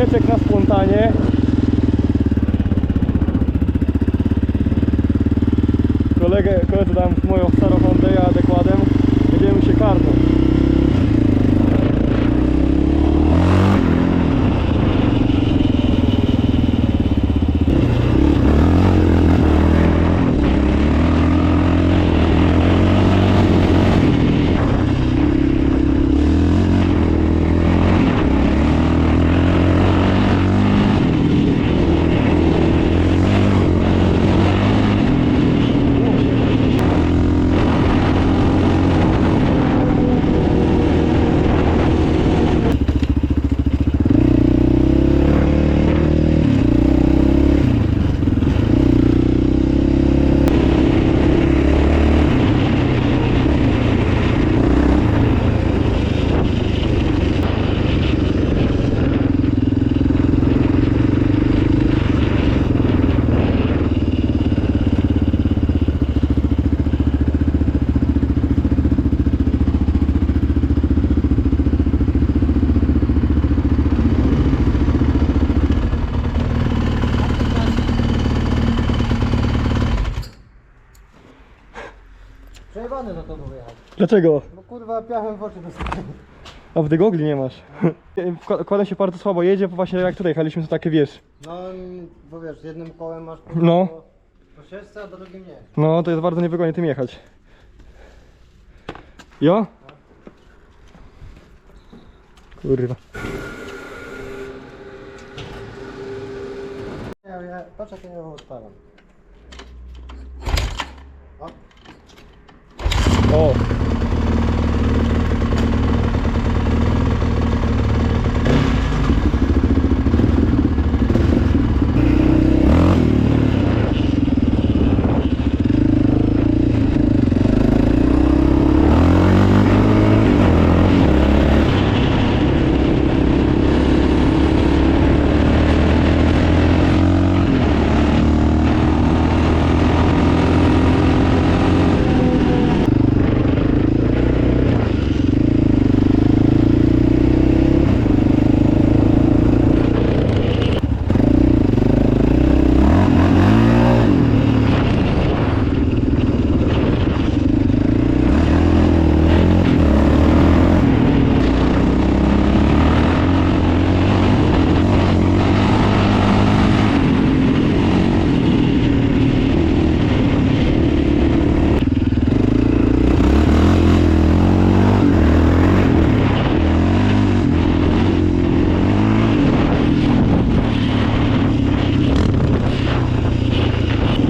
odcineczek na spontanie. Kolegę, koledzy dałem moją starą Hondę, ja adekładem. Jedziemy się karnąć. Dlaczego? Bo kurwa piachem w oczy dostałem. A w dygogli nie masz. Kładem się bardzo słabo jedzie, bo właśnie jak tutaj jechaliśmy, to takie wiesz. No bo wiesz, jednym kołem masz po, No. po, ścieżce, a drugim nie. No, to jest bardzo niewygodnie tym jechać. Jo? Kurwa. Ja, ja, jak ja ją odpalam. O, O!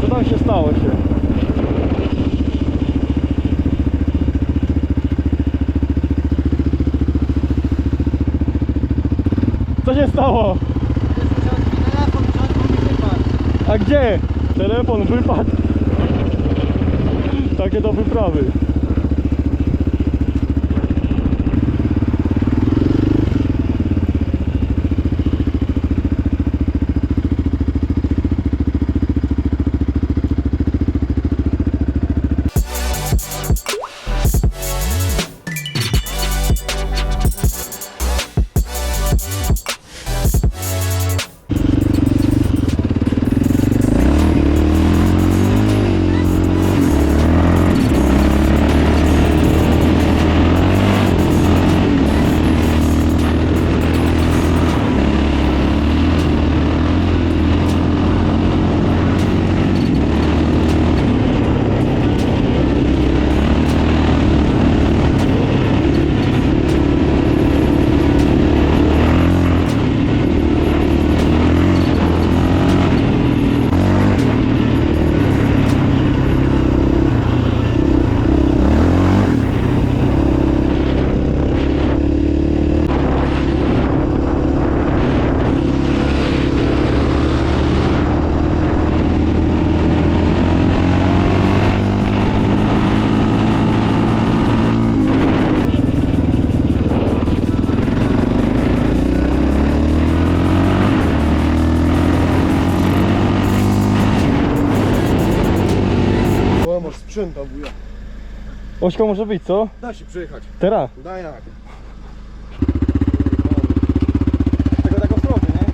Co tam się stało się? Co się stało? telefon. A gdzie? Telefon wypadł. Takie do wyprawy. Ośka może być, co? Da się przyjechać. Teraz. Daj jak. Tego tak ostrożnie, nie?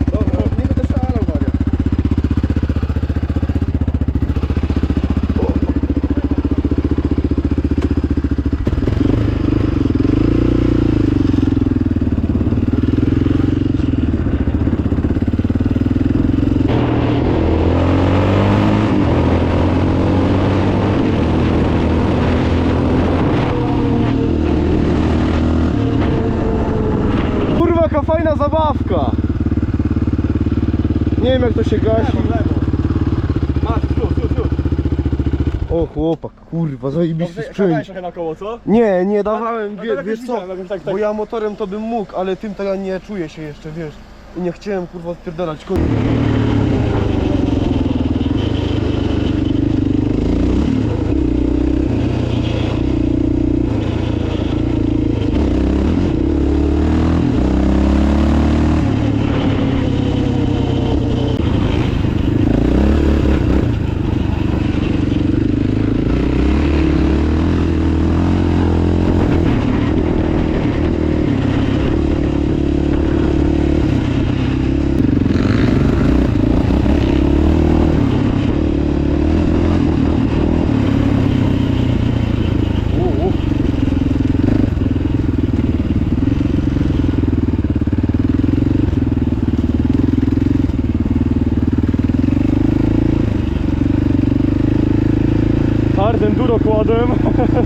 Wiem jak to się gasi. lewo. Masz, już, już, już. O chłopak, kurwa, zajebisty sprzęt. trochę na koło, co? Nie, nie dawałem, No wie, to jakoś wiesz co? widziałem, tak, tak. Bo ja motorem to bym mógł, ale tym to ja nie czuję się jeszcze, wiesz. I nie chciałem kurwa odpierdalać konia. Hard enduro kładem.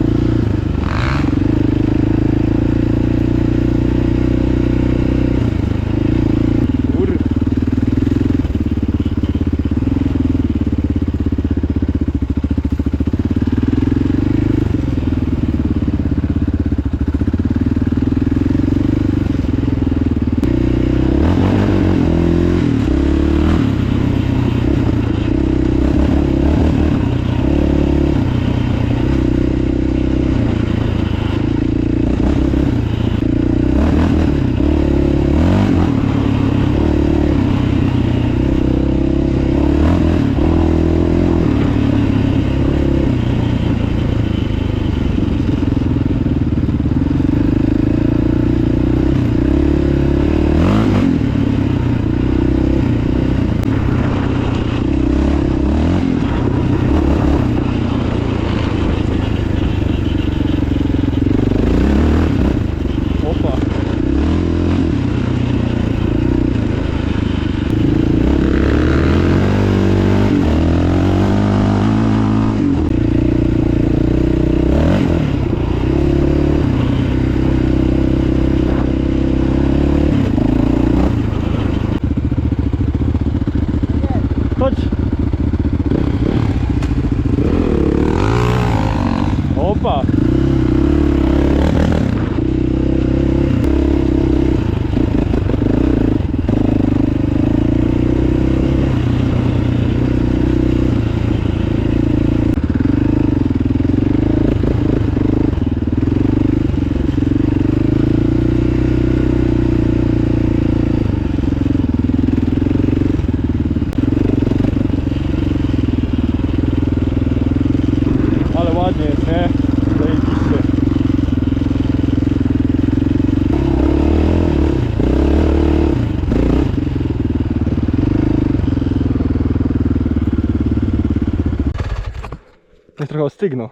Jest trochę ostygno.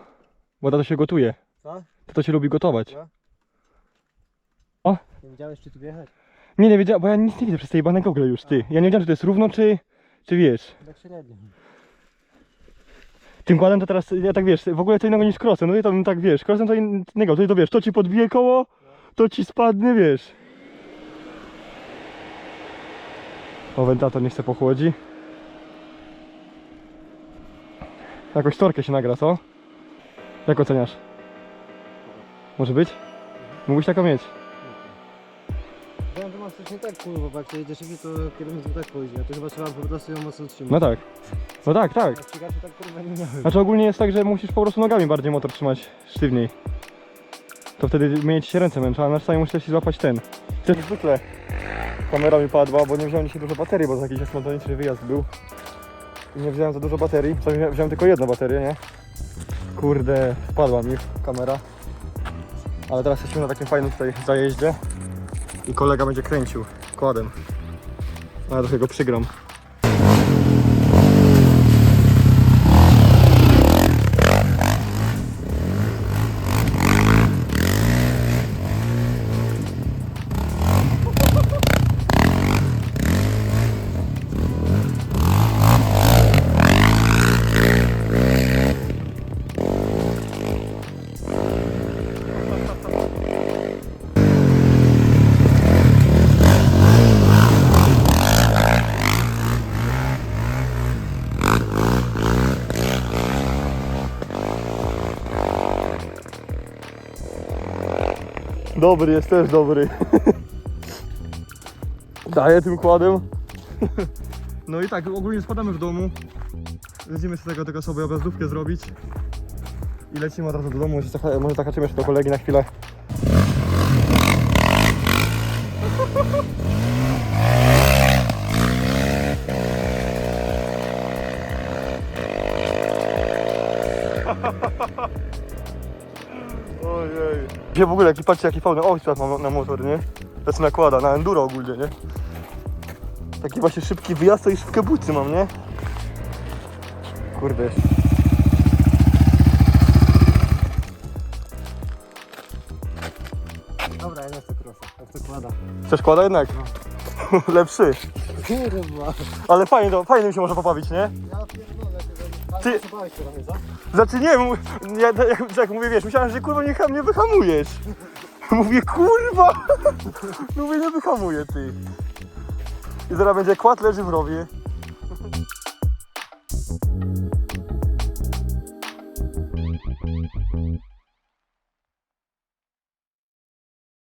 Woda to się gotuje. Co? To, to się lubi gotować. No. Nie wiedziałeś czy tu wjechać? Nie, nie wiedziałem, bo ja nic nie widzę przez te jebane gogle już, ty. Ja nie wiedziałem, czy to jest równo, czy, czy wiesz. Tak średnio. Tym kładem to teraz, ja tak wiesz, w ogóle co innego niż krosem, no i to bym tak wiesz, krosem to innego, to, to wiesz, to ci podbije koło, to ci spadnie, wiesz. O, wentylator nie chce pochłodzi. Jakąś torkę się nagra, co? Jak oceniasz? Może być? Mógłbyś taką mieć. Wiem, że masz coś nie tak kurwa, bo jak ty jedziesz szybciej to kierownik tak pójdzie, a to chyba trzeba po prostu ją mocno trzymać. No tak. No tak, tak. Tak kurwa nie miałem. Znaczy ogólnie jest tak, że musisz po prostu nogami bardziej motor trzymać sztywniej. To wtedy ci się ręce męczą, a na czasami musisz też złapać ten. Jak zwykle kamera mi padła, bo nie wziąłem dzisiaj dużo baterii, bo to jakiś spontaniczny wyjazd był. I nie wziąłem za dużo baterii, co wziąłem, wziąłem tylko jedną baterię, nie? Kurde, wpadła mi kamera. Ale teraz jesteśmy na takim fajnym tutaj zajeździe i kolega będzie kręcił kładem. Ja trochę go przygram. Dobry jest, też dobry. Daję tym kładem. No i tak, ogólnie spadamy w domu. Lecimy sobie tego, tego sobie objazdówkę zrobić. I lecimy od razu do domu. Może zakaczymy jeszcze do kolegi na chwilę. Gdzie w ogóle, jaki, patrzcie jaki fajny oświat mam na motor, nie? To się nakłada, na enduro ogólnie, nie? Taki właśnie szybki wyjazd to i szybkie buty mam, nie? Kurde. Dobra, ja nie chcę krosa, ja chcę kłada. Chcesz kłada jednak? Lepszy. Kurwa. Ale fajnie, to, fajnie mi się może pobawić, nie? Ja pierdolę Ty-? Znaczy nie, ja, jak, jak mówię, wiesz, myślałem, że kurwa nie, nie wyhamujesz. Mówię, kurwa! Mówię, nie wyhamuję, ty. I zaraz będzie kład leży w rowie.